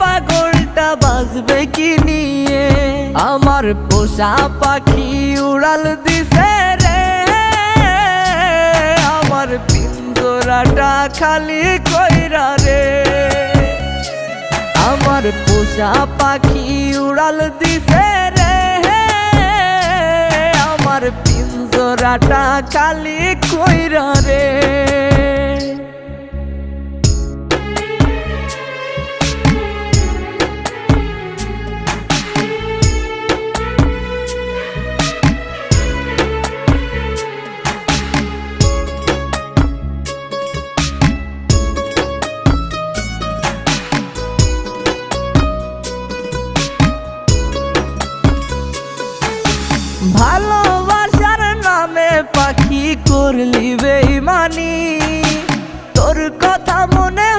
পাগলটা বাজবে কি নিয়ে? আমার পোষা পাখি উড়াল দিছে রে। আমার পিঞ্জরাটা খালি কইরা রে। আমার পোষা পাখি উড়াল দিছে রে। আমার পিঞ্জরাটা খালি কইরা ভালোবাসার নামে পাখি করলি বেইমানি। তোর কথা মনে